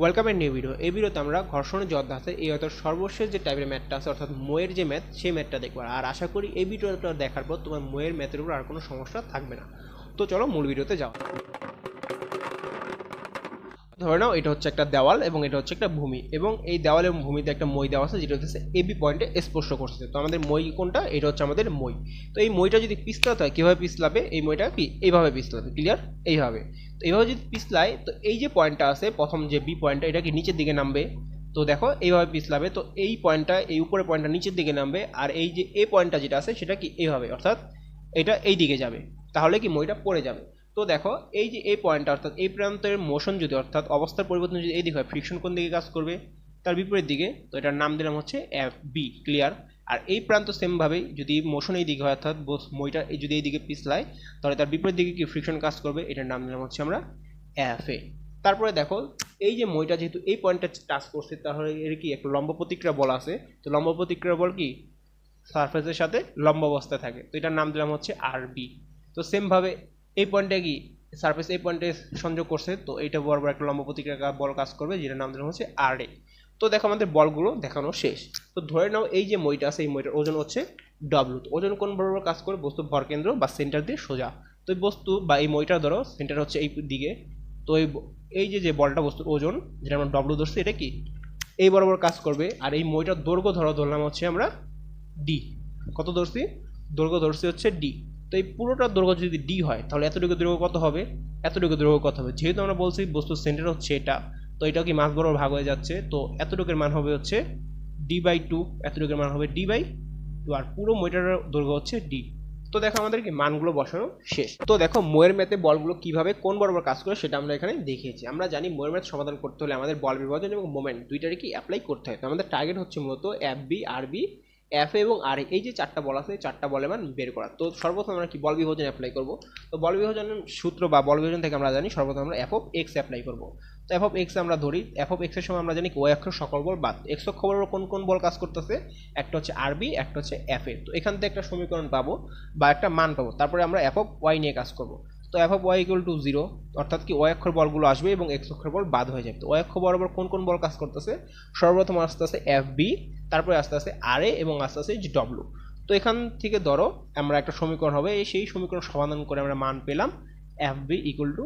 Welcome এর new video. এই ভিডিওতে আমরা ঘর্ষণের যোদ্ধা আছে, এই অর্থাৎ সর্বশেষ যে টাইপের ম্যাথটা আছে, অর্থাৎ মোয়ের যে ম্যাথ সেই ম্যাথটা দেখব। আর আশা করি এই ভিডিওটা দেখার পর তোমার মোয়ের ম্যাথের উপর আর কোনো সমস্যা থাকবে না। তো চলো মূল ভিডিওতে যাও ধরে নাও, এটা হচ্ছে একটা দেওয়াল এবং এটা হচ্ছে একটা ভূমি। এবং এই দেওয়াল এবং ভূমিতে একটা মই দেওয়া আছে, যেটা হচ্ছে এবি পয়েন্টে স্পর্শ করছে। তো আমাদের মই কোনটা? এটা হচ্ছে আমাদের মই। তো এই মইটা যদি পিছলাতে হয়, কীভাবে পিছলাবে? এই মইটা কি? এইভাবে পিছলাবে ক্লিয়ার এইভাবে। তো এইভাবে যদি পিছলায়, তো এই যে পয়েন্টটা আছে, প্রথম যে বি পয়েন্টটা এটা কি নিচের দিকে নামবে? তো দেখো, এইভাবে পিছলাবে, তো এই পয়েন্টটা এই উপরে পয়েন্টটা নিচের দিকে নামবে, আর এই যে এ পয়েন্টটা যেটা আছে, সেটা কি? এইভাবে, অর্থাৎ এটা এই দিকে যাবে। তাহলে কি মইটা পড়ে যাবে? তো দেখো, এই যে এই পয়েন্টটা অর্থাৎ এই প্রান্তের মোশন যদি, অর্থাৎ অবস্থার পরিবর্তন যদি এই দিকে হয় ফ্রিকশন কোন দিকে কাজ করবে? তার বিপরীত দিকে, তো এটার নাম দিলাম হচ্ছে এফ বি ক্লিয়ার আর এই প্রান্ত সেমভাবেই যদি মোশন এই দিকে হয়, অর্থাৎ মইটা যদি এই দিকে পিছলায়, তাহলে তার বিপরীত দিকে কি ফ্রিকশন কাজ করবে? এটার নাম দিলাম হচ্ছে আমরা এফ এ তারপরে দেখো, এই যে মইটা যেহেতু এই পয়েন্টটা টাচ করছে, তাহলে এর কি একটা লম্ব প্রতিক্রিয়া বল আছে। তো লম্ব প্রতিক্রিয়া বল কি? সারফেসের সাথে লম্ব অবস্থায় থাকে। তো এটার নাম দিলাম হচ্ছে আর বি তো সেমভাবে এই পয়েন্টে কি সারফেস এই পয়েন্টে সংযোগ করছে, তো এইটা বরাবর একটা লম্ব প্রতিক্রিয়া বল কাজ করবে, যেটার নাম হচ্ছে আর এ তো দেখো আমাদের বলগুলো দেখানো শেষ। তো ধরে নাও এই যে মইটা আছে, এই মইটার ওজন হচ্ছে ডব্লু ওজন কোন বরাবর কাজ করে? বস্তু ভরকেন্দ্র বা সেন্টার দিয়ে সোজা। তো এই বস্তু বা এই মইটা ধরো সেন্টার হচ্ছে এই দিকে। তো এই এই যে যে বলটা বস্তুর ওজন, যেটা আমরা ডব্লু ধরছি, এটা কি? এই বরাবর কাজ করবে, আর এই মইটার দৈর্ঘ্য ধরো, ধরলাম হচ্ছে আমরা ডি কত ধরছি? দৈর্ঘ্য ধরছি হচ্ছে ডি তো এই পুরোটার দৈর্ঘ্য যদি ডি হয়, তাহলে এতটুকু দৈর্ঘ্য কত হবে? এতটুকু দৈর্ঘ্য কত হবে? যেহেতু আমরা বলছি বস্তুর সেন্টার হচ্ছে এটা, তো এটাও কি মাস বরাবর ভাগ হয়ে যাচ্ছে, তো এতটুকুর মান হবে হচ্ছে ডি বাই টু এতটুকুর মান হবে ডি বাই টু আর পুরো মইটারের দৈর্ঘ্য হচ্ছে ডি তো দেখো আমাদের কি মানগুলো বসানো শেষ। তো দেখো মোয়ের ম্যাথে বলগুলো কীভাবে কোন বরাবর কাজ করে সেটা আমরা এখানে দেখিয়েছি। আমরা জানি মোয়ের ম্যাথ সমাধান করতে হলে আমাদের বল বিভাজন এবং মোমেন্ট দুইটারই কি অ্যাপ্লাই করতে হয়। তো আমাদের টার্গেট হচ্ছে মূলত F B R B F এবং আর এই যে চারটা বল আছে চারটা বলের মান বের করা। তো সর্বপ্রথম আমরা কি বল বিভাজন অ্যাপ্লাই করব? তো বল বিভাজনের সূত্র বা বল বিভাজন থেকে আমরা জানি, সর্বপ্রথম আমরা এফ অফ এক্স অ্যাপ্লাই করব। তো এফ অফ এক্স আমরা ধরি এফ অফ এক্সের সময় আমরা জানি ও অক্ষর সকল বল বাদ। এক্স অক্ষ বরাবর কোন কোন বল কাজ করতেছে? একটা হচ্ছে আরবি একটা হচ্ছে এফ এ তো এখান থেকে একটা সমীকরণ পাবো বা একটা মান পাবো। তারপরে আমরা এফ অফ ওয়াই নিয়ে কাজ করব। তো F of Y equal to zero অর্থাৎ কি ওয়াই অক্ষর বলগুলো আসবে এবং এক্স অক্ষর বল বাদ হয়ে যাবে। তো ওয়াই অক্ষ বরাবর কোন কোন বল কাজ করতেছে? সর্বপ্রথম আস্তে আস্তে এফ বি তারপরে আস্তে আস্তে আর এ এবং আস্তে আস্তে জি ডব্লু তো এখান থেকে ধরো, আমরা একটা সমীকরণ হবে, এই সেই সমীকরণ সমাধান করে আমরা মান পেলাম F B equal to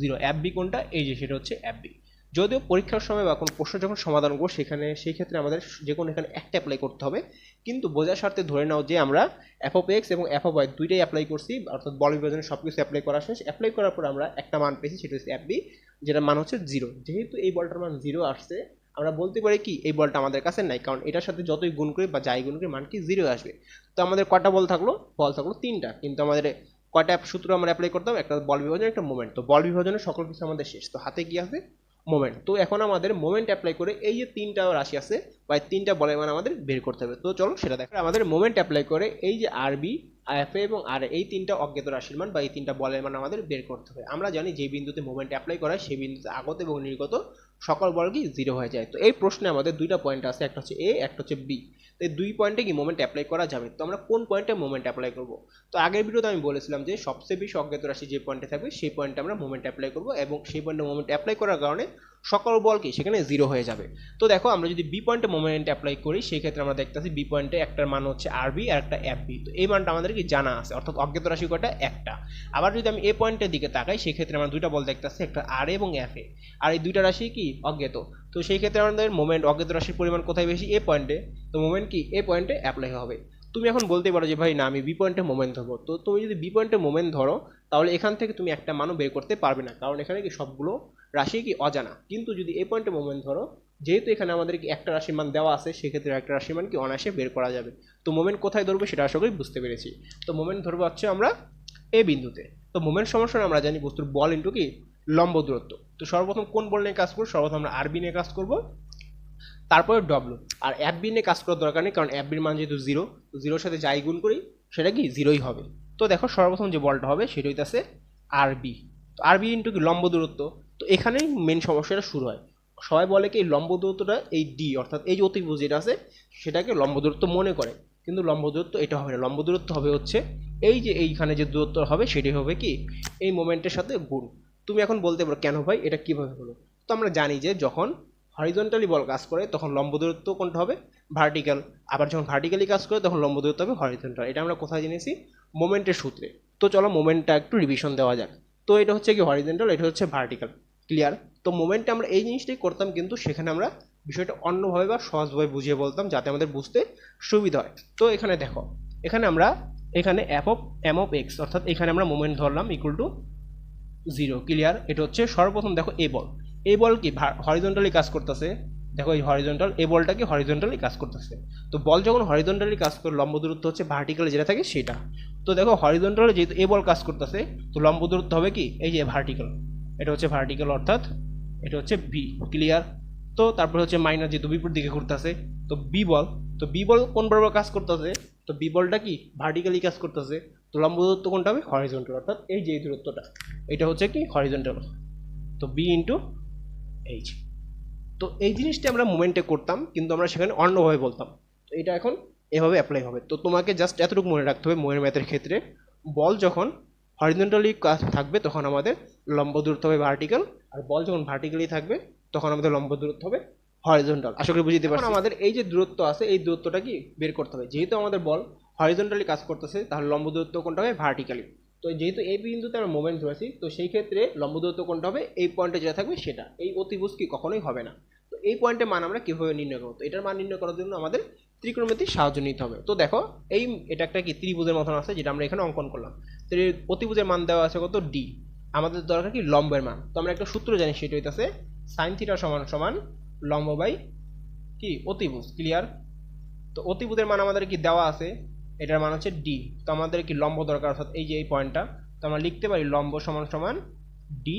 zero F B কোনটা? এই যে সেটা হচ্ছে এফ বি যদিও পরীক্ষার সময় বা কোনো প্রশ্ন যখন সমাধান করব, সেখানে, সেই ক্ষেত্রে আমাদের যে কোনো এখানে একটা অ্যাপ্লাই করতে হবে। কিন্তু বোঝার স্বার্থে ধরে নাও যে আমরা এফ অফ এক্স এবং এফ অফ ওয়াই দুইটাই অ্যাপ্লাই করছি, অর্থাৎ বল বিভাজনে সব কিছু অ্যাপ্লাই করা শেষ। অ্যাপ্লাই করার পর আমরা একটা মান পেয়েছি, সেটা হচ্ছে এফ বি যেটার মান হচ্ছে জিরো যেহেতু এই বলটার মান জিরো আসছে, আমরা বলতে পারি কি, এই বলটা আমাদের কাছে নাই, কারণ এটার সাথে যতই গুণ করি বা যাই গুণ করি, মান কি জিরো আসবে। তো আমাদের কটা বল থাকল? বল থাকল তিনটা। কিন্তু আমাদের কয়টা সূত্র আমরা অ্যাপ্লাই করতাম? একটা বল বিভাজন একটা মোমেন্ট তো বল বিভাজনের সকল কিছু আমাদের শেষ। তো হাতে কি আছে? মোমেন্ট তো এখন আমাদের মোমেন্ট অ্যাপ্লাই করে এই যে তিনটা রাশি আছে বা তিনটা বলের মান আমাদের বের করতে হবে। তো চলো সেটা দেখো। আমাদের মোমেন্ট অ্যাপ্লাই করে এই যে আরবি এফ এবং আর এই তিনটা অজ্ঞাত রাশির মান বা এই তিনটা বলের মান আমাদের বের করতে হবে। আমরা জানি যে বিন্দুতে মোমেন্ট অ্যাপ্লাই করা সেই বিন্দুতে আগত এবং নির্গত সকল বর্গই জিরো হয়ে যায়। তো এই প্রশ্নে আমাদের দুইটা পয়েন্ট আছে, একটা হচ্ছে এ একটা হচ্ছে বি তো এই দুই পয়েন্টে কি মোমেন্ট অ্যাপ্লাই করা যাবে। তো আমরা কোন পয়েন্টে মোমেন্ট অ্যাপ্লাই করব? তো আগের ভিডিওতে আমি বলেছিলাম যে সবচেয়ে বেশি অজ্ঞাত রাশি যে পয়েন্টে থাকবে, সেই পয়েন্টে আমরা মোমেন্ট অ্যাপ্লাই করব এবং সেই পয়েন্টে মোমেন্ট অ্যাপ্লাই করার কারণে সকল বল কি? সেখানে জিরো হয়ে যাবে। তো দেখো, আমরা যদি বি পয়েন্টে মোমেন্ট অ্যাপ্লাই করি সেই ক্ষেত্রে আমরা দেখতেছি বি পয়েন্টে একটার মান হচ্ছে আরবি আর একটা এফ বি তো এই মানটা আমাদের কি জানা আছে? অর্থাৎ অজ্ঞাত রাশি কয়টা একটা। আবার যদি আমি এ পয়েন্টের দিকে তাকাই সেই ক্ষেত্রে আমরা দুইটা বল দেখতেছি, একটা আর এবং এফ এ আর এই দুইটা রাশি কি? অজ্ঞাত। তো সেই ক্ষেত্রে আমাদের মোমেন্ট অজ্ঞাত রাশির পরিমাণ কোথায় বেশি? এ। পয়েন্টে তো মোমেন্ট কি? এ পয়েন্টে অ্যাপ্লাই হবে। তুমি এখন বলতে পারো যে, ভাই, না, আমি বি পয়েন্টে মোমেন্ট ধরবো। তো তুমি যদি বি পয়েন্টে মোমেন্ট ধরো, তাহলে এখান থেকে তুমি একটা মানও বের করতে পারবে না। কারণ এখানে কি সবগুলো রাশি কি অজানা? কিন্তু যদি এ পয়েন্টে মোমেন্ট ধরো, যেহেতু এখানে আমাদের কি একটা রাশির মান দেওয়া আছে, সেক্ষেত্রে একটা রাশির মান কি অনায়াসে বের করা যাবে। তো মোমেন্ট কোথায় ধরবো সেটা আশা করি বুঝতে পেরেছি। তো মোমেন্ট ধরবো হচ্ছে আমরা এ বিন্দুতে। তো মোমেন্ট সমস্যা আমরা জানি বস্তুর বল ইন্টু কি? লম্ব দূরত্ব। তো সর্বপ্রথম কোন বল নিয়ে কাজ করব? সর্বপ্রথম আমরা আরবি নিয়ে কাজ করব। তারপরে ডব্লু আর অ্যাপ বি নিয়ে কাজ করার দরকার নেই, কারণ অ্যাপ বির মান যেহেতু জিরো জিরোর সাথে যাই গুণ করি, সেটা কি জিরোই হবে। তো দেখো সর্বপ্রথম যে বলটা হবে, সেটা হইতেছে আরবি তো আরবি ইন্টু কি? লম্ব দূরত্ব। তো এখানেই মেন সমস্যাটা শুরু হয়। সবাই বলে কি লম্ব দূরত্বটা এই ডি অর্থাৎ এই যে অতিভুজ যেটা আছে, সেটাকে লম্ব দূরত্ব মনে করে। কিন্তু লম্ব দূরত্ব এটা হবে না। লম্ব দূরত্ব হবে হচ্ছে, এই যে এইখানে যে দূরত্ব হবে সেটাই হবে কি? এই মোমেন্টের সাথে গুণ। তুমি এখন বলতে পারো, কেন ভাই? এটা কীভাবে হলো? তো আমরা জানি যে যখন হরিজন্টালি বল কাজ করে, তখন লম্ব দূরত্ব কোনটা হবে? ভার্টিক্যাল আবার যখন ভার্টিক্যালি কাজ করে, তখন লম্ব দূরত্ব হবে হরিজন্টাল এটা আমরা কোথায় জেনেছি? মোমেন্টের সূত্রে। তো চলো মোমেন্টটা একটু রিভিশন দেওয়া যাক। তো এটা হচ্ছে কি হরিজন্টাল এটা হচ্ছে ভার্টিক্যাল ক্লিয়ার তো মোমেন্টে আমরা এই জিনিসটাই করতাম কিন্তু সেখানে আমরা বিষয়টা অন্যভাবে বা সহজভাবে বুঝিয়ে বলতাম যাতে আমাদের বুঝতে সুবিধা হয়। তো এখানে দেখো, এখানে আমরা, এখানে app of M of X অর্থাৎ এখানে আমরা মোমেন্ট ধরলাম ইকুয়াল টু জিরো ক্লিয়ার এটা হচ্ছে সর্বপ্রথম দেখো এ বল এই বল কি হরিজন্টালি কাজ করতেছে? দেখো এই হরিজন্টাল এই বলটা কি হরিজন্টালি কাজ করতেছে। তো বল যখন হরিজন্টালি কাজ করে, লম্ব দূরত্ব হচ্ছে ভার্টিক্যালে যেটা থাকে সেটা। তো দেখো হরিজন্টালে যেহেতু এ বল কাজ করতেছে, তো লম্ব দূরত্ব হবে কি? এই যে ভার্টিক্যাল এটা হচ্ছে ভার্টিক্যাল অর্থাৎ, এটা হচ্ছে বি ক্লিয়ার তো তারপরে হচ্ছে মাইনাস যেহেতু বিপরীত দিকে ঘুরতেছে, তো বি বল। তো বি বল কোন বরাবর কাজ করতেছে? তো বি বলটা কি? ভার্টিক্যালি কাজ করতেছে। তো লম্ব দূরত্ব কোনটা হবে? হরিজন্টাল অর্থাৎ এই যে দূরত্বটা, এটা হচ্ছে কি হরিজন্টাল তো বি ইন্টু এইচ তো এই জিনিসটা আমরা মোমেন্টে করতাম, কিন্তু আমরা সেখানে অন্যভাবে বলতাম। তো এটা এখন এভাবে অ্যাপ্লাই হবে। তো তোমাকে জাস্ট এতটুকু মনে রাখতে হবে ময়ের ম্যাথের ক্ষেত্রে। বল যখন হরিজন্টালি কাজ থাকবে, তখন আমাদের লম্ব দূরত্ব হবে ভার্টিক্যাল আর বল যখন ভার্টিক্যালি থাকবে, তখন আমাদের লম্ব দূরত্ব হবে হরিজন্টাল আশা করি বুঝতে পারছি। আমাদের এই যে দূরত্ব আছে, এই দূরত্বটা কি বের করতে হবে? যেহেতু আমাদের বল হরিজন্টালি কাজ করতেছে, তাহলে লম্ব দূরত্ব কোনটা হবে? ভার্টিক্যালি তো যেহেতু এই বিন্দুতে আমরা মোমেন্ট ধরেছি, তো সেই ক্ষেত্রে লম্ব দূরত্ব কোনটা হবে? এই পয়েন্টে যেটা থাকবে সেটা। এই অতিভুজ কি কখনোই হবে না। তো এই পয়েন্টের মান আমরা কীভাবে নির্ণয় করব? তো এটার মান নির্ণয় করার জন্য আমাদের ত্রিকোণমিতির সাহায্য নিতে হবে। তো দেখো, এই এটা একটা কি ত্রিভুজের মতন আছে, যেটা আমরা এখানে অঙ্কন করলাম। তো এর অতিভুজের মান দেওয়া আছে কত? ডি আমাদের দরকার কি? লম্বের মান। তো আমরা একটা সূত্র জানি, সেটা হইতেছে সাইন থিটা সমান সমান লম্ব বাই কি? অতিভুজ। ক্লিয়ার তো অতিভুজের মান আমাদের কি দেওয়া আছে? এটার মান হচ্ছে ডি তো আমাদের কি লম্ব দরকার? অর্থাৎ এই যে এই পয়েন্টটা তো আমরা লিখতে পারি লম্ব সমান সমান ডি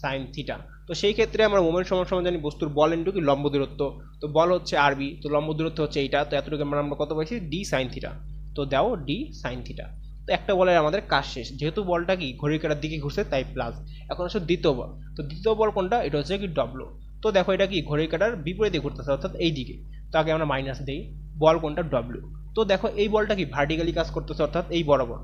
সাইন থিটা তো সেই ক্ষেত্রে আমরা মোমেন্ট সমান সমান জানি, বস্তুর বল ইন্টু কি? লম্ব দূরত্ব। তো বল হচ্ছে আরবি তো লম্ব দূরত্ব হচ্ছে এইটা। তো এতটুকু আমরা আমরা কত পাইছি? ডি সাইন থিটা তো দাও ডি সাইন থিটা তো একটা বলের আমাদের কাজ শেষ। যেহেতু বলটা কি? ঘড়ির কাটার দিকে ঘুরছে, তাই প্লাস এখন হচ্ছে দ্বিতীয় বল। তো দ্বিতীয় বল কোনটা? এটা হচ্ছে কি ডব্লু তো দেখো এটা কি? ঘড়ির কাটার বিপরীতে ঘুরতেছে, অর্থাৎ এই দিকে তো আগে আমরা মাইনাস দিই। বল কোনটা? ডব্লু তো দেখো এই বলটা কি ভার্টিক্যালি কাজ করতেছে অর্থাৎ এই বরাবর।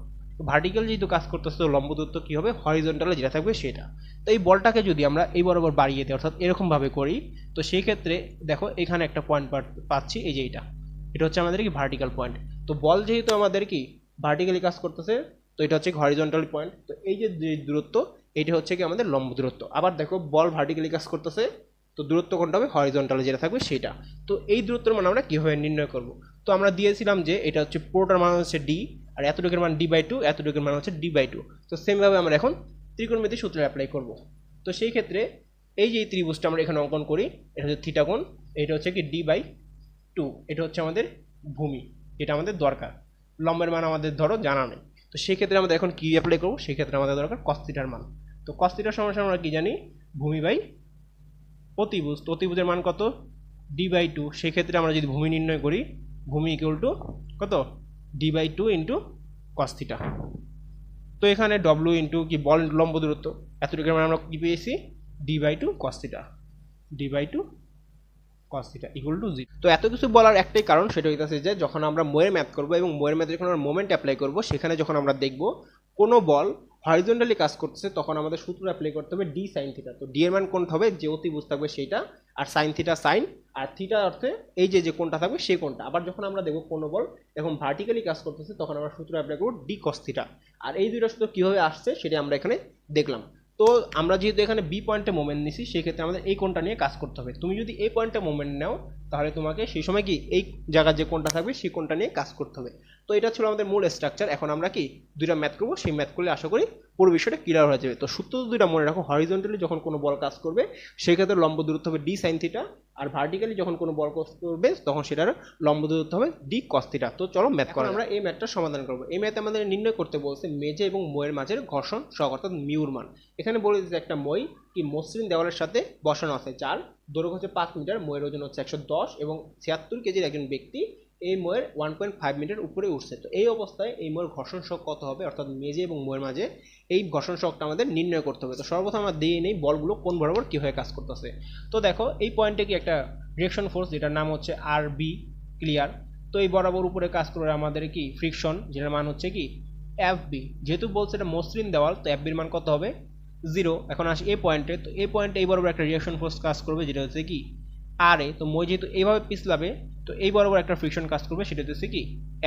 ভার্টিক্যাল যেহেতু কাজ করতেছে, তো লম্ব দূরত্ব কী হবে? হরিজন্টালে যেটা থাকবে সেটা। তো এই বলটাকে যদি আমরা এই বরাবর বাড়িয়ে দিই, অর্থাৎ এরকমভাবে করি, তো সেই ক্ষেত্রে দেখো এখানে একটা পয়েন্ট পাচ্ছি, এই যে এইটা। এটা হচ্ছে আমাদের কি ভার্টিক্যাল পয়েন্ট তো বল যেহেতু আমাদের কি ভার্টিক্যালি কাজ করতেছে, তো এটা হচ্ছে হরিজন্টাল পয়েন্ট তো এই যে দূরত্ব, এটা হচ্ছে কি আমাদের লম্ব দূরত্ব। আবার দেখো বল ভার্টিক্যালি কাজ করতেছে, তো দূরত্ব কোনটা হবে? হরিজন্টালে যেটা থাকবে সেটা। তো এই দূরত্বের মান আমরা কীভাবে নির্ণয় করব? তো আমরা দিয়েছিলাম যে এটা হচ্ছে পুরোটার মান হচ্ছে ডি আর এতটুকুর মান ডি বাই টু এতটুকুর মান হচ্ছে ডি বাই টু তো সেমভাবে আমরা এখন ত্রিকোণমিতি সূত্র অ্যাপ্লাই করব। তো সেই ক্ষেত্রে এই যে ত্রিভুজটা আমরা এখানে অঙ্কন করি, এটা হচ্ছে থিটাকোণ এটা হচ্ছে কি ডি বাই টু এটা হচ্ছে আমাদের ভূমি যেটা আমাদের দরকার। লম্বের মান আমাদের ধরো জানা নেই। তো সেই ক্ষেত্রে আমাদের এখন কী অ্যাপ্লাই করব? সেই ক্ষেত্রে আমাদের দরকার কস্তিটার মান। তো কস্তিটার সমস্যা আমরা কী জানি? ভূমি বাই অতিভুজ। তো মান কত? ডি বাই টু সেক্ষেত্রে আমরা যদি ভূমি নির্ণয় করি ভূমি ইকুয়াল টু কত? D by two into cos theta তো এখানে ডব্লু ইন্টু কি বল লম্ব দূরত্ব এতটুকু মানে আমরা কী পেয়েছি? D by two cos theta D by two cos theta equal to G তো এত কিছু বলার একটাই কারণ সেটা হইতেছে যে, যখন আমরা মোয়ের ম্যাথ করব এবং মোয়ের ম্যাথে যখন আমরা মোমেন্ট অ্যাপ্লাই করব, সেখানে যখন আমরা দেখব কোনো বল হরিজন্টালি কাজ করতেছে, তখন আমাদের সূত্র অ্যাপ্লাই করতে হবে ডি সাইন থিটা তো ডি এর মান কোনটা হবে? যে অতি বুঝতে থাকবে সেইটা আর সাইন থিটা সাইন আর থিটা অর্থে এই যে যে কোনটা থাকবে সেই কোনটা আবার যখন আমরা দেখব কোনো বল, এখন ভার্টিক্যালি কাজ করতেছে, তখন আমরা সূত্র অ্যাপ্লাই করব ডি থিটা আর এই দুইটা সূত্র কীভাবে আসছে সেটা আমরা এখানে দেখলাম। তো আমরা যেহেতু এখানে বি পয়েন্টে মোমেন্ট নিছি, সেক্ষেত্রে আমাদের এই কোনটা নিয়ে কাজ করতে হবে। তুমি যদি এই পয়েন্টে মোমেন্ট নাও, তাহলে তোমাকে সেই সময় কি এই জায়গার যে কোনটা থাকবে, সেই কোনটা নিয়ে কাজ করতে হবে। তো এটা ছিল আমাদের মূল স্ট্রাকচার এখন আমরা কি দুইটা ম্যাথ করব সেই ম্যাথ করলে আশা করি পুরো বিষয়টা ক্লিয়ার হয়ে যাবে। তো সূত্র দুইটা মনে রাখো হরিজন্টালি যখন কোনো বল কাজ করবে সেক্ষেত্রে লম্ব দূরত্ব হবে ডি সাইন থিটা আর ভার্টিক্যালি যখন কোনো বল কাজ করবে তখন সেটার লম্ব দূরত্ব হবে ডি কস থিটা তো চলো ম্যাথ করা আমরা এই ম্যাথটা সমাধান করব। এই ম্যাথ আমাদের নির্ণয় করতে বলছে মেজে এবং ময়ের মাঝের ঘর্ষণ সহ অর্থাৎ মিউর মান। এখানে বলে দিচ্ছে একটা মই কি মসৃণ দেওয়ালের সাথে বসানো আছে যার দৈর্ঘ্য হচ্ছে পাঁচ মিটার ময়ের ওজন হচ্ছে একশো দশ এবং ছিয়াত্তর কেজির একজন ব্যক্তি এই ময়ের ওয়ান পয়েন্ট ফাইভ মিটার উপরে উঠছে। তো এই অবস্থায় এই ময়ের ঘর্ষণ শক কত হবে? অর্থাৎ মেজে এবং ময়ের মাঝে এই ঘর্ষণ শকটা আমাদের নির্ণয় করতে হবে। তো সর্বপ্রথম আমরা দিয়ে নেই বলগুলো কোন বরাবর কীভাবে কাজ করতেছে। তো দেখো, এই পয়েন্টে কি একটা রিয়েকশন ফোর্স যেটার নাম হচ্ছে আর বি ক্লিয়ার তো এই বরাবর উপরে কাজ করে আমাদের কি ফ্রিকশন যেটার মান হচ্ছে কি এফ বি যেহেতু বলছে এটা মসৃণ দেওয়াল, তো এফ বির মান কত হবে? জিরো এখন আসি এ পয়েন্টে তো এ পয়েন্টে এই বরাবর একটা রিয়াকশন ফোর্স কাজ করবে, যেটা হচ্ছে কি আর এ, তো মই যেহেতু এইভাবে পিছলাবে তো এই বরাবর একটা ফ্রিকশন কাজ করবে, সেটা হচ্ছে কি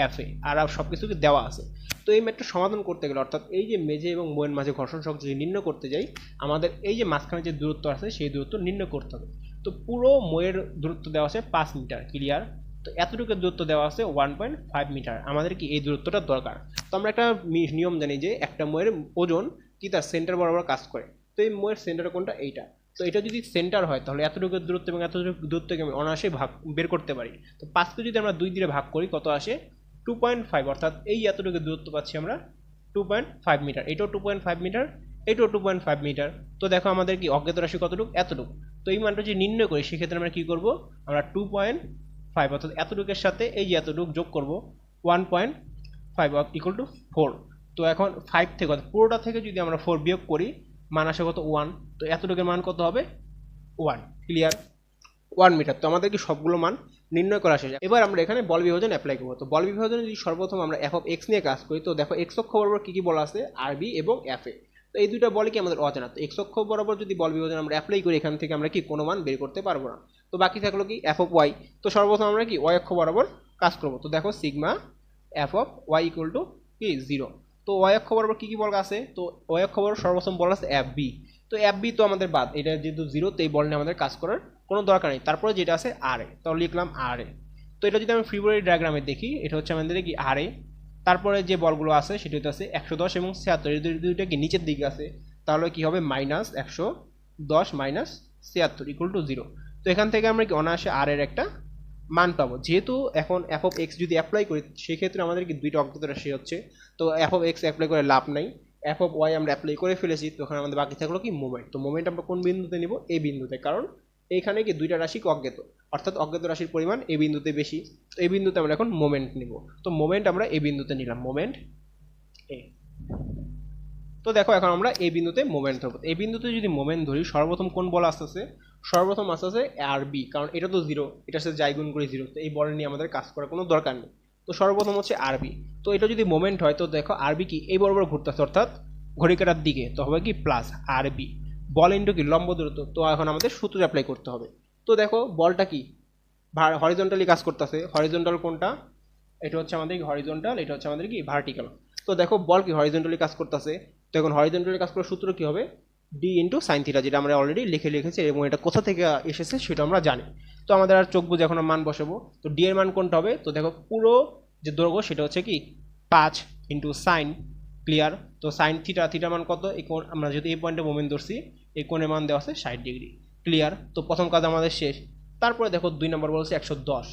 এফ এ আর সব কিছু কি দেওয়া আছে। তো এই ম্যাটটা সমাধান করতে গেলে, অর্থাৎ এই যে মেঝে এবং বইয়ের মাঝে ঘর্ষণ শক্তি যদি নির্ণয় করতে যাই, আমাদের এই যে মাঝখানে যে দূরত্ব আছে, সেই দূরত্ব নির্ণয় করতে হবে। তো পুরো ময়ের দূরত্ব দেওয়া আছে পাঁচ মিটার ক্লিয়ার তো এতটুকু দূরত্ব দেওয়া আছে ওয়ান পয়েন্ট ফাইভ মিটার। আমাদের কি এই দূরত্বটা দরকার? তো আমরা একটা নিয়ম জানি যে একটা ময়ের ওজন কি তার সেন্টার বরাবর কাজ করে। তো এই ময়ের সেন্টার কোনটা? এইটা। তো এটা যদি সেন্টার হয়, তাহলে এতটুকু দূরত্ব এবং এতটুকু দূরত্বকে আমি অনায়াসে ভাগ, বের করতে পারি। তো পাঁচকে যদি আমরা দুই দিয়ে ভাগ করি, কত আসে? টু পয়েন্ট ফাইভ অর্থাৎ এই এতটুকু দূরত্ব পাচ্ছি আমরা টু পয়েন্ট ফাইভ মিটার এটাও টু পয়েন্ট ফাইভ মিটার এটাও টু পয়েন্ট ফাইভ মিটার তো দেখো আমাদের কি, অজ্ঞাত রাশি কতটুকু? এতটুকু। তো এই মানটা যদি নির্ণয় করি, সেক্ষেত্রে আমরা কী করব? আমরা টু পয়েন্ট ফাইভ অর্থাৎ এতটুকের সাথে এই যে এতটুকু যোগ করব one point five equal to four তো এখন ফাইভ থেকে, অর্থাৎ পুরোটা থেকে যদি আমরা ফোর বিয়োগ করি মান আসে কত ওয়ান তো এতটুকুর মান কত হবে? ওয়ান ক্লিয়ার ওয়ান মিটার তো আমাদের কি সবগুলো মান নির্ণয় করা শেষ? এবার আমরা এখানে বল বিভাজন অ্যাপ্লাই করব। তো বল বিভাজনে যদি সর্বপ্রথম আমরা এফ অফ এক্স নিয়ে কাজ করি, তো দেখো এক্স অক্ষ বরাবর কী কী বলা আছে? আরবি এবং এফ এ। তো এই দুইটা বলে কি আমাদের অজানা। তো এক্স অক্ষ বরাবর যদি বল বিভাজন আমরা অ্যাপ্লাই করি, এখান থেকে আমরা কি কোনো মান বের করতে পারব না। তো বাকি থাকল কি এফ অফ ওয়াই তো সর্বপ্রথম আমরা কি ওয়াই অক্ষ বরাবর কাজ করব। তো দেখো sigma F of Y equal to কি? জিরো তো ওয়াই অক্ষ বরাবর কী কী বল আছে? তো ওয়াই অক্ষ বরাবর সর্বপ্রথম বল আছে এফ বি তো এফ বি তো আমাদের বাদ, এটা যেহেতু জিরো তো এই বল নিয়ে আমাদের কাজ করার কোনো দরকার নেই। তারপরে যেটা আছে আর এ তো লিখলাম আর এ। তো এটা যদি আমি ফিব্রুয়ারি ডায়াগ্রামে দেখি, এটা হচ্ছে আমাদের কি আর এ? তারপরে যে বলগুলো আছে, সেটা হচ্ছে একশো দশ এবং ছিয়াত্তর। এই দুই- দুইটা কি নিচের দিকে আছে? তাহলে কি হবে? মাইনাস একশো দশ মাইনাস ছিয়াত্তর ইকুয়াল টু জিরো তো এখান থেকে আমরা কি অনায়াসে আর এর একটা মান পাবো। যেহেতু এখন এফ অফ এক্স যদি অ্যাপ্লাই করি, সেক্ষেত্রে আমাদের কি দুইটা অজ্ঞাত রাশি হচ্ছে, তো এফ অফ এক্স অ্যাপ্লাই করে লাভ নাই। এফ অফ ওয়াই আমরা অ্যাপ্লাই করে ফেলেছি তখন আমাদের বাকি থাকল কি মোমেন্ট তো মোমেন্ট আমরা কোন বিন্দুতে নিব? এই বিন্দুতে, কারণ এইখানে কি দুইটা রাশি অজ্ঞাত? অর্থাৎ অজ্ঞাত রাশির পরিমাণ এই বিন্দুতে বেশি। তো এই বিন্দুতে আমরা এখন মোমেন্ট নিব। তো মোমেন্ট আমরা এই বিন্দুতে নিলাম। মোমেন্ট এ তো দেখো, এখন আমরা এই বিন্দুতে মোমেন্ট ধরবো এই বিন্দুতে যদি মোমেন্ট ধরি, সর্বপ্রথম কোন বল আসতেছে? সর্বপ্রথম আছে আর বি কারণ এটা তো জিরো এটার সাথে যাই গুণ করে জিরো তো এই বল নিয়ে আমাদের কাজ করার কোনো দরকার নেই। তো সর্বপ্রথম হচ্ছে আরবি তো এটা যদি মোমেন্ট হয়, তো দেখো আরবি কি এই বরাবর ঘুরতেছে অর্থাৎ ঘড়ি কাটার দিকে, তো হবে কি প্লাস আরবি বল ইন্টু কি? লম্ব দূরত্ব, তো এখন আমাদের সূত্র অ্যাপ্লাই করতে হবে। তো দেখো বলটা কি? হরিজন্টালি কাজ করতেছে হরিজন্টাল কোনটা? এটা হচ্ছে আমাদের হরিজন্টাল এটা হচ্ছে আমাদের কি? ভার্টিক্যাল তো দেখো বল কি? হরিজন্টালি কাজ করতেছে তো এখন হরিজন্টালি কাজ করার সূত্র কি হবে? ডি ইন্টু সাইন থিটা যেটা আমরা অলরেডি লিখে লিখেছি এবং এটা কোথা থেকে এসেছে সেটা আমরা জানি। তো আমাদের আর চোখ বুঝে এখন মান বসাবো। তো ডি এর মান কোনটা হবে? তো দেখো পুরো যে দৈর্ঘ্য সেটা হচ্ছে কি? পাঁচ ইন্টু সাইন ক্লিয়ার তো সাইন থিটা থিটার মান কত? এই কোণ আমরা যদি এই পয়েন্টে মোমেন্ট ধরছি, এই কোণের মান দেওয়া আছে ষাট ডিগ্রি ক্লিয়ার তো প্রথম কাজ আমাদের শেষ। তারপরে দেখো দুই নম্বর বলছে একশো দশ।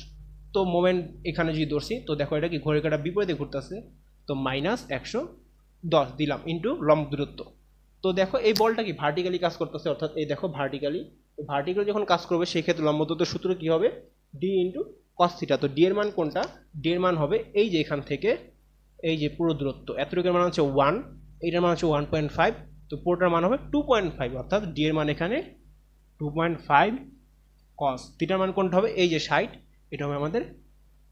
তো মোমেন্ট এখানে যদি ধরছি, তো দেখো এটা কি ঘড়ি কাটা বিপরীতে ঘুরতে ঘুরতেছে। তো মাইনাস একশো দশ দিলাম ইন্টু লম্ব দূরত্ব। তো দেখো এই বলটা কি ভার্টিক্যালি কাজ করতেছে, অর্থাৎ এই দেখো ভার্টিক্যালি ভার্টিক্যালি যখন কাজ করবে সেই ক্ষেত্রে লম্ব দূরত্বের সূত্র কি হবে? ডি ইন্টু কস থিটা তো ডি এর মান কোনটা? ডি এর মান হবে এই যে এখান থেকে, এই যে পুরো দূরত্ব। এতটুকুর মান হচ্ছে ওয়ান এইটার মান হচ্ছে ওয়ান পয়েন্ট ফাইভ তো পুরোটার মান হবে টু পয়েন্ট ফাইভ অর্থাৎ ডি এর মান এখানে টু পয়েন্ট ফাইভ কস থিটার মান কোনটা হবে? এই যে ষাট, এটা হবে আমাদের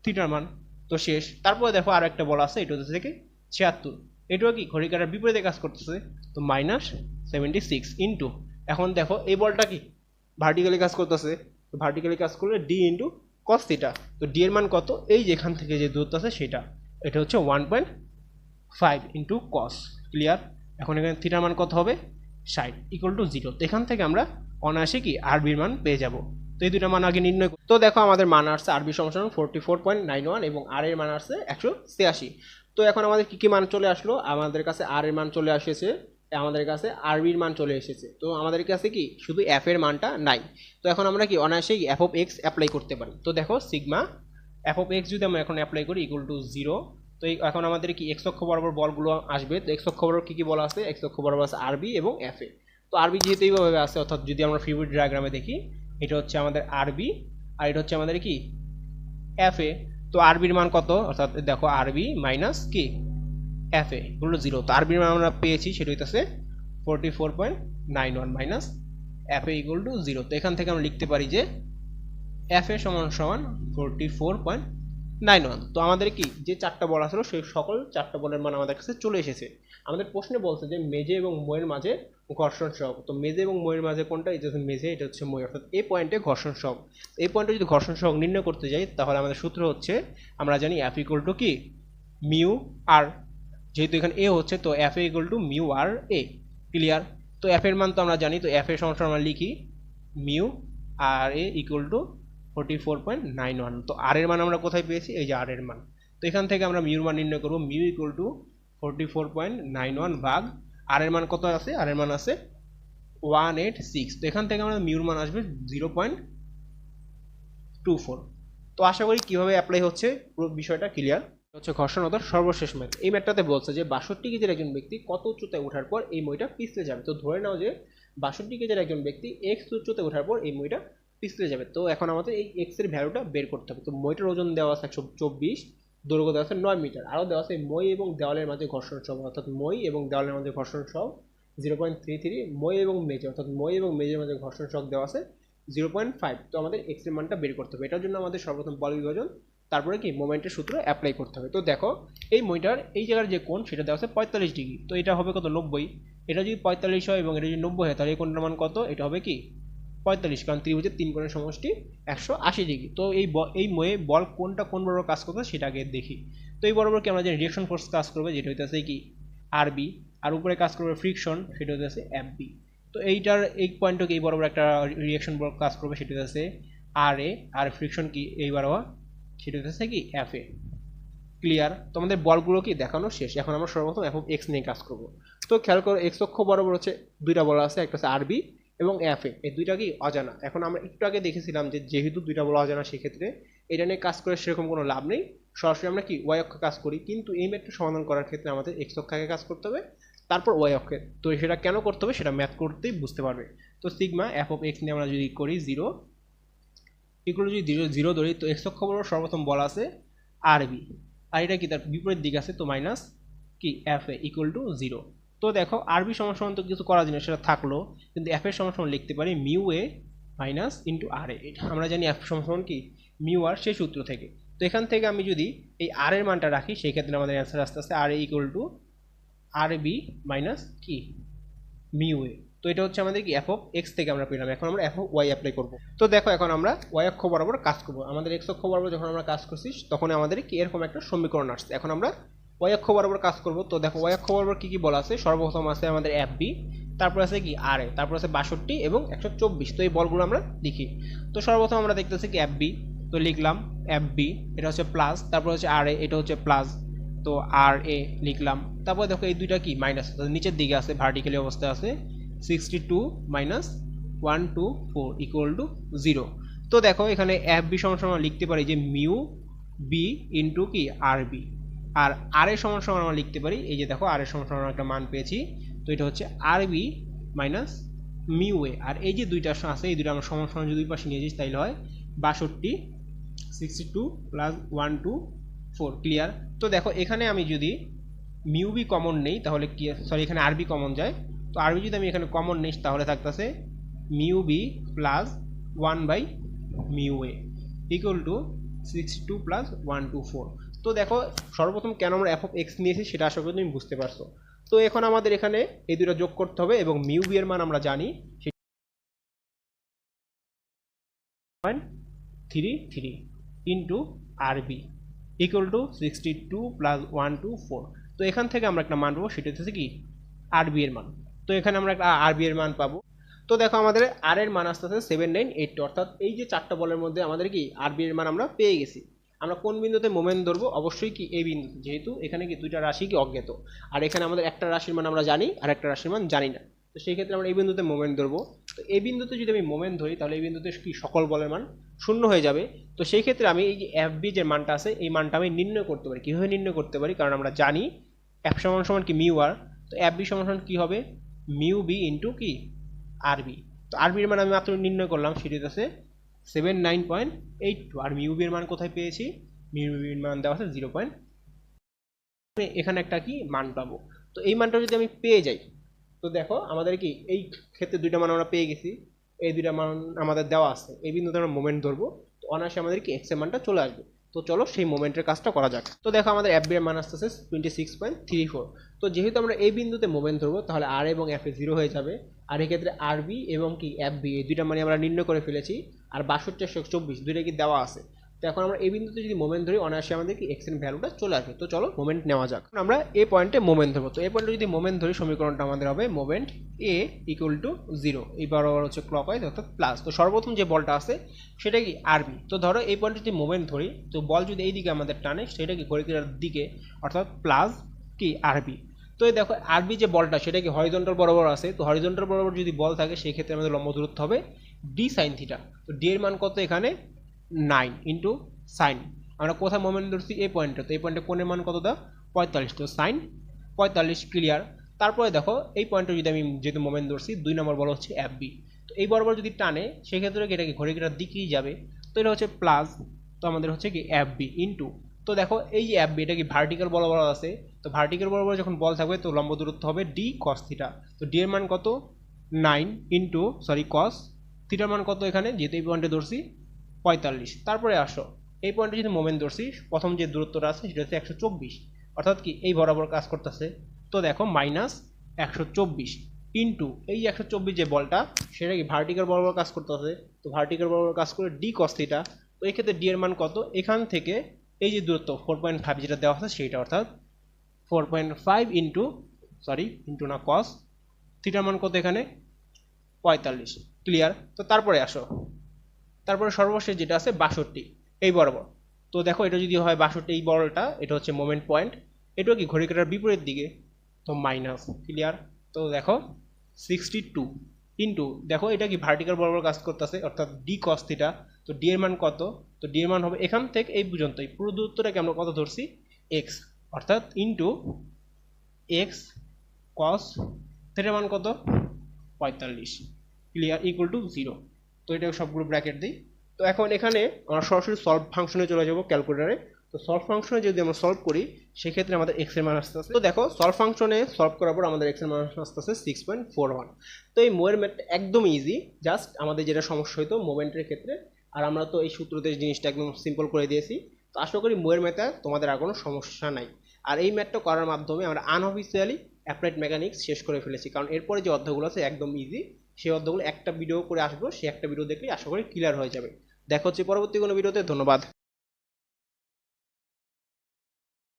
থিটার মান। তো শেষ। তারপরে দেখো আর একটা বল আছে, এটা হচ্ছে থেকে ছিয়াত্তর। এটাও কি? ঘড়ি কাটার বিপরীতে কাজ করতেছে। তো মাইনাস সেভেন্টি সিক্স ইন্টু এখন দেখো, এই বলটা কি? ভার্টিক্যালি কাজ করতেছে। তো ভার্টিক্যালি কাজ করলে ডি ইন্টু কস থিটা তো ডি এর মান কত? এই যে এখান থেকে যে দূরত্ব আছে সেটা। এটা হচ্ছে one point five into cos clear এখন এখানে থিটার মান কত হবে? ষাট ইকুয়াল টু জিরো তো এখান থেকে আমরা অনায়াসে কি আরবির মান পেয়ে যাব। তো এই দুটো মান আগে নির্ণয় তো দেখো আমাদের মান আসছে আরবি সমস্যা forty four point nine one এবং আর এর মান আসছে একশো ছিয়াশি। তো এখন আমাদের কী কী মান চলে আসলো? আমাদের কাছে আর এর মান চলে এসেছে আমাদের কাছে আরবির মান চলে এসেছে। তো আমাদের কাছে কি? শুধু এফ এর মানটা নাই। তো এখন আমরা কি অনায়াসেই এফ অফ এক্স অ্যাপ্লাই করতে পারি? তো দেখো সিগমা এফ অফ এক্স যদি আমরা এখন অ্যাপ্লাই করি ইকুয়াল টু জিরো তো এখন আমাদের কি এক্স অক্ষ বরাবর বলগুলো আসবে। তো এক্স অক্ষ বরাবর কী কী বলা আছে? এক্স অক্ষ বরাবর আছে আরবি এবং এফ এ। তো আরবি যেহেতু এইভাবে আছে, অর্থাৎ যদি আমরা ফিউরিড ডায়াগ্রামে দেখি, এটা হচ্ছে আমাদের আরবি আর এটা হচ্ছে আমাদের কি? F A. তো আরবির মান কত? অর্থাৎ দেখো আরবি মাইনাস কি এফ এ হলো জিরো তো আরবির মান আমরা পেয়েছি, সেটা হইতেছে forty four point nine one minus F A equal to zero তো এখান থেকে আমরা লিখতে পারি যে এফ এ সমান সমান forty four point nine one তো আমাদের কি? যে চারটা বল আসলো, সেই সকল চারটা বলের মান আমাদের কাছে চলে এসেছে। আমাদের প্রশ্নে বলছে যে মেজে এবং ময়ের মাঝে ঘর্ষণ সহগ। তো মেজে এবং ময়ের মাঝে কোনটা? এটা হচ্ছে মেজে এটা হচ্ছে মই অর্থাৎ এই পয়েন্টে ঘর্ষণ সহগ। এই পয়েন্টে যদি ঘর্ষণ সহগ নির্ণয় করতে যাই, তাহলে আমাদের সূত্র হচ্ছে, আমরা জানি এফ ইকুয়াল টু কি? Mu R. যেহেতু এখানে এ হচ্ছে, তো F A equal to mu R A clear তো এফ এর মান তো আমরা জানি, তো এফ এর সমস্যা আমরা লিখি mu R A equal to forty four point nine one তো আর এর মান আমরা কোথায় পেয়েছি? এই যে আর এর মান। তো এখান থেকে আমরা মিউর মান নির্ণয় করব। Mu equal to forty four point nine one ভাগ আর এর মান কত আছে? আর এর মান আছে ওয়ান এইট সিক্স তো এখান থেকে আমরা মিউর মান আসবে জিরো পয়েন্ট টু ফোর তো আশা করি কীভাবে অ্যাপ্লাই হচ্ছে পুরো বিষয়টা ক্লিয়ার হচ্ছে ঘর্ষণতার সর্বশেষ ম্যাথ এই ম্যাথটাতে বলছে যে বাষট্টি কেজির একজন ব্যক্তি কত উচ্চতায় ওঠার পর এই মইটা পিছলে যাবে। তো ধরে নাও যে বাষট্টি কেজির একজন ব্যক্তি এক্স উচ্চতায় ওঠার পর এই মইটা পিছলে যাবে। তো এখন আমাদের এই এক্সের ভ্যালুটা বের করতে হবে। তো মইটার ওজন দেওয়া আছে একশো চব্বিশ, দৈর্ঘ্য দেওয়া আছে নয় মিটার। আরও দেওয়া আছে মই এবং দেওয়ালের মাঝে ঘর্ষণ সহ, অর্থাৎ মই এবং দেওয়ালের মাঝে ঘর্ষণ সহ জিরো পয়েন্ট থ্রি থ্রি মই এবং মেজে অর্থাৎ মই এবং মেজের মাঝে ঘর্ষণ সহ দেওয়া আছে জিরো পয়েন্ট ফাইভ তো আমাদের এক্সের মানটা বের করতে হবে। এটার জন্য আমাদের সর্বপ্রথম বল বিভাজন, তারপরে কি মোমেন্টের সূত্র অ্যাপ্লাই করতে হবে। তো দেখো, এই মইটার, এই জায়গার যে কোণ, সেটা দেওয়া আছে পঁয়তাল্লিশ ডিগ্রি। তো এটা হবে কত নব্বই? এটা যদি পঁয়তাল্লিশ হয় এবং এটা যদি নব্বই হয়, তাহলে এই কোণটার মান কত? এটা হবে কি? পঁয়তাল্লিশ, কারণ ত্রিভুজের তিন কোণের সমষ্টি একশো আশি ডিগ্রি। তো এই ব- এই ময়ে বল কোনটা কোন বরাবর কাজ করবে সেটা আগে দেখি। তো এই বরাবর কি আমরা যে রিয়েকশন ফোর্স কাজ করবে, যেটা হইতেছে কি? আরবি আর উপরে কাজ করবে ফ্রিকশন সেটা হইতেছে এফবি তো এইটার এই পয়েন্টকে এই বরাবর একটা রিয়েকশন কাজ করবে, সেটা হচ্ছে আর এ আর ফ্রিকশন কি? এই বরাবর সেটা হচ্ছে কি? এফ এ ক্লিয়ার তো আমাদের বলগুলো কি দেখানো শেষ। এখন আমরা সর্বপ্রথম এখন এক্স নিয়ে কাজ করব। তো খেয়াল করো এক্স অক্ষ বরাবর হচ্ছে দুইটা বল আছে, একটা হচ্ছে আরবি এবং এফ এ এই দুইটা কি অজানা। এখন আমরা একটু আগে দেখেছিলাম যে যেহেতু দুইটা বল অজানা, সেক্ষেত্রে এটা নিয়ে কাজ করে সেরকম কোনো লাভ নেই। সরাসরি আমরা কি? ওয়াই অক্ষে কাজ করি। কিন্তু এই ম্যাথটা সমাধান করার ক্ষেত্রে আমাদের এক্স অক্ষাকে কাজ করতে হবে, তারপর ওয়াই অক্ষে। তো সেটা কেন করতে হবে সেটা ম্যাথ করতেই বুঝতে পারবে। তো সিগমা এফ অফ এক্স নিয়ে আমরা যদি করি জিরো এগুলো যদি জিরো জিরো ধরি, তো এক্স অক্ষ বরাবর সর্বপ্রথম বল আছে আরবি আর এটা কি? তার বিপরীত দিক আছে, তো মাইনাস কি? F A equal to zero তো দেখো আরবি সমান তো কিছু করা জন্য সেটা থাকল, কিন্তু এফ এর সমান লিখতে পারি mu A minus into R A আমরা জানি এফ সমান কি? মিউ আর সেই সূত্র থেকে। তো এখান থেকে আমি যদি এই আর এর মানটা রাখি, সেই ক্ষেত্রে আমাদের অ্যান্সার আস্তে আস্তে R A equal to R B minus কি? মিউ এ তো এটা হচ্ছে আমাদের কি এফ অফ এক্স থেকে আমরা পেলাম। এখন আমরা এফ অফ ওয়াই অ্যাপ্লাই করব। তো দেখো, এখন আমরা ওয়াই অক্ষ বরাবর কাজ করব। আমাদের এক্স অক্ষ বরাবর যখন আমরা কাজ করছি তখন আমাদের কি এরকম একটা সমীকরণ আসছে। এখন আমরা ওয়াই অক্ষ বরাবর কাজ করব। তো দেখো ওয়াই অক্ষ বরাবর কি কি বলা আছে? সর্বপ্রথম আছে আমাদের এফ বি তারপর আছে কি আর তারপর আছে বাষট্টি এবং একশো চব্বিশ। তো এই বলগুলো আমরা লিখি। তো সর্বপ্রথম আমরা দেখতেছি কি এফ বি তো লিখলাম এফ বি এটা হচ্ছে প্লাস তারপর হচ্ছে আর এ এটা হচ্ছে প্লাস তো আর এ লিখলাম। তারপর দেখো এই দুইটা কি? মাইনাস নিচের দিকে আছে ভার্টিক্যালি অবস্থায় আছে sixty two minus one two four equal to zero তো দেখো এখানে এফ বি সমান লিখতে পারি যে মিউ বি ইন্টু কি? আর বি আর আর এর সমান সমান আমরা লিখতে পারি, এই যে দেখো আর এর সমান সমান একটা মান পেয়েছি, তো এটা হচ্ছে R B minus mu A আর এই যে দুইটা আছে, এই দুইটা আমরা সমান সমান যদি পাশে নিয়ে যাই তাইলে হয় বাষট্টি sixty two plus one two four clear তো দেখো এখানে আমি যদি মিউ বি কমন নেই, তাহলে কি সরি এখানে আরবি কমন যায়, তো আরবি যদি আমি এখানে কমন নিই, তাহলে থাকতেছে mu B plus one by mu A equal to six two plus one two four তো দেখো, সর্বপ্রথম কেন আমরা এফ এক্স নিয়েছি সেটা আশা করি তুমি বুঝতে পারছ। তো এখন আমাদের এখানে এই দুটো যোগ করতে হবে এবং মিউ বি এর মান আমরা জানি point three three into RB equal to sixty two plus one two four তো এখান থেকে আমরা একটা মান পাবো, সেটা হচ্ছে কি? আরবি এর মান। তো এখানে আমরা একটা আরবি এর মান পাবো। তো দেখো আমাদের আর এর মান আসতে আসতে সেভেন নাইন এইট অর্থাৎ এই যে চারটা বলের মধ্যে আমাদের কি? আরবি এর মান আমরা পেয়ে গেছি। আমরা কোন বিন্দুতে মোমেন্ট ধরবো? অবশ্যই কি এই বিন্দু। যেহেতু এখানে কি দুইটা রাশি কি অজ্ঞাত। আর এখানে আমাদের একটা রাশির মান আমরা জানি, আর একটা রাশির মান জানি না। তো সেই ক্ষেত্রে আমরা এই বিন্দুতে মোমেন্ট ধরবো। তো এই বিন্দুতে যদি আমি মোমেন্ট ধরি, তাহলে এই বিন্দুতে কি সকল বলের মান? শূন্য হয়ে যাবে। তো সেই ক্ষেত্রে আমি এই যে এফ বি যে মানটা আছে, এই মানটা আমি নির্ণয় করতে পারি। কীভাবে নির্ণয় করতে পারি? কারণ আমরা জানি এফ সমান সমান কি মিউ আর। তো এফ বি সমান সমান কী হবে? মিউ বি ইন্টু কি? আরবি তো আরবির মান আমি মাত্র নির্ণয় করলাম, সেটি আছে seven nine point eight two আর মিউবির মান কোথায় পেয়েছি? মিউবির মান দেওয়া আছে জিরো পয়েন্ট এখানে একটা কি মান পাবো। তো এই মানটা যদি আমি পেয়ে যাই, তো দেখো আমাদের কি এই ক্ষেত্রে দুইটা মান আমরা পেয়ে গেছি। এই দুইটা মান আমাদের দেওয়া আছে। এই বিন্দুতে আমরা মোমেন্ট ধরবো। তো অনায়াসে আমাদের কি এক্সের মানটা চলে আসবে। তো চলো সেই মোমেন্টের কাজটা করা যাক। তো দেখো আমাদের এফ বি এর মান আসতেছে twenty six point three four তো যেহেতু আমরা এই বিন্দুতে মোমেন্ট ধরবো, তাহলে আর এবং এফ এ জিরো হয়ে যাবে। আর এক্ষেত্রে আর বি এবং কি এফ বি এই দুইটা মানে আমরা নির্ণয় করে ফেলেছি। আর বাষট্টি একশো চব্বিশ দুইটা কি দেওয়া আছে। তো এখন আমরা এই বিন্দুতে যদি মোমেন্ট ধরি, অনায়াসে আমাদের কি এক্সের ভ্যালুটা চলে আসবে। তো চলো মোমেন্ট নেওয়া যাক। আমরা এ পয়েন্টে মোমেন্ট ধরবো। তো এই পয়েন্টে যদি মোমেন্ট ধরি, সমীকরণটা আমাদের হবে moment A equal to zero এই বরাবর হচ্ছে ক্লক ওয়াইজ অর্থাৎ প্লাস তো সর্বপ্রথম যে বলটা আছে, সেটা কি আরবি তো ধরো এই পয়েন্টে যদি মোমেন্ট ধরি, তো বল যদি এই দিকে আমাদের টানে, সেটা কি ঘড়িকার দিকে, অর্থাৎ প্লাস কি আরবি তো এই দেখো আরবি যে বলটা, সেটা কি হরিজন্টাল বরাবর আছে? তো হরিজন্টাল বরাবর যদি বল থাকে সেই ক্ষেত্রে আমাদের লম্ব দূরত্ব হবে ডি সাইন থিটা তো ডি এর মান কত এখানে? নাইন ইন্টু সাইন আমরা কোথায় মোমেন্ট ধরছি? এই পয়েন্টে তো এই পয়েন্টে কোণের মান কত দা পঁয়তাল্লিশ। তো সাইন পঁয়তাল্লিশ ক্লিয়ার তারপরে দেখো, এই পয়েন্টে যদি আমি যেহেতু মোমেন্ট ধরছি, দুই নম্বর বল হচ্ছে এফ বি তো এই বরাবর যদি টানে, সেক্ষেত্রে কি এটা কি ঘড়ি কাটার দিকেই যাবে? তো এটা হচ্ছে প্লাস তো আমাদের হচ্ছে কি এফ বি ইন্টু তো দেখো, এই যে এফ বি এটা কি ভার্টিক্যাল বরাবর আছে? তো ভার্টিক্যাল বরাবর যখন বল থাকবে, তো লম্ব দূরত্ব হবে ডি কস থিটা তো ডি এর মান কত? নাইন ইন্টু সরি কস থিটার মান কত এখানে? যেহেতু এই পয়েন্টে ধরছি পঁয়তাল্লিশ। তারপরে আসো। এই পয়েন্টে যদি মোমেন্ট ধরছি প্রথম যে দূরত্বটা আছে সেটা হচ্ছে একশো চব্বিশ। অর্থাৎ কি এই বরাবর কাজ করতেছে। তো দেখো মাইনাস একশো চব্বিশ ইন্টু এই একশো চব্বিশ যে বলটা, সেটা কি ভার্টিক্যাল বরাবর কাজ করতেছে? তো ভার্টিক্যাল বরাবর কাজ করে ডি কস্তিটা তো এই ক্ষেত্রে ডি এর মান কত? এখান থেকে এই যে দূরত্ব ফোর পয়েন্ট ফাইভ যেটা দেওয়া আছে সেইটা, অর্থাৎ four point five into sorry into না কস থিটার মান কত এখানে? পঁয়তাল্লিশ। ক্লিয়ার তো তারপরে আসো। তারপরে সর্বশেষ যেটা আছে বাষট্টি, এই বরাবর। তো দেখো, এটা যদি হয় বাষট্টি, এই বড়টা, এটা হচ্ছে মোমেন্ট পয়েন্ট এটাও কি ঘড়ি কাটার বিপরীত দিকে? তো মাইনাস ক্লিয়ার তো দেখো সিক্সটি টু ইন্টু দেখো, এটা কি ভার্টিক্যাল বরাবর কাজ করতেছে, অর্থাৎ ডি কস থিটা তো ডি এর মান কত? তো ডি এর মান হবে এখান থেকে এই পর্যন্ত এই পুরো দূরত্বটাকে আমরা কত ধরছি? এক্স অর্থাৎ ইন্টু এক্স কস থিটার মান কত? পঁয়তাল্লিশ ক্লিয়ার ইকুয়াল টু জিরো তো এটা সবগুলো ব্র্যাকেট দিই। তো এখন এখানে আমরা সরাসরি সলভ ফাংশনে চলে যাব ক্যালকুলেটারে তো সলভ ফাংশনে যদি আমরা সলভ করি, সেক্ষেত্রে আমাদের এক্সের মান আসতে আসতে তো দেখো সলভ ফাংশনে সলভ করার পর আমাদের এক্সের মান আসতে আসতে সিক্স পয়েন্ট ফোর ওয়ান তো এই মোয়ের ম্যাথটা একদম ইজি জাস্ট আমাদের যেটা সমস্যা হতো মোমেন্টের ক্ষেত্রে। আর আমরা তো এই সূত্রতে জিনিসটা একদম সিম্পল করে দিয়েছি। তো আশা করি মোয়ের ম্যাথে তোমাদের আর কোনো সমস্যা নাই। আর এই ম্যাথটা করার মাধ্যমে আমরা আনঅফিসিয়ালি অ্যাপ্লাইড মেকানিক্স শেষ করে ফেলেছি। কারণ এরপরে যে অধ্যায়গুলো আছে, একদম ইজি সেই অধ্যায়গুলো একটা ভিডিও করে আসব, সেই একটা ভিডিও দেখলেই আশা করি ক্লিয়ার হয়ে যাবে। দেখা হচ্ছে পরবর্তী কোনো ভিডিওতে ধন্যবাদ।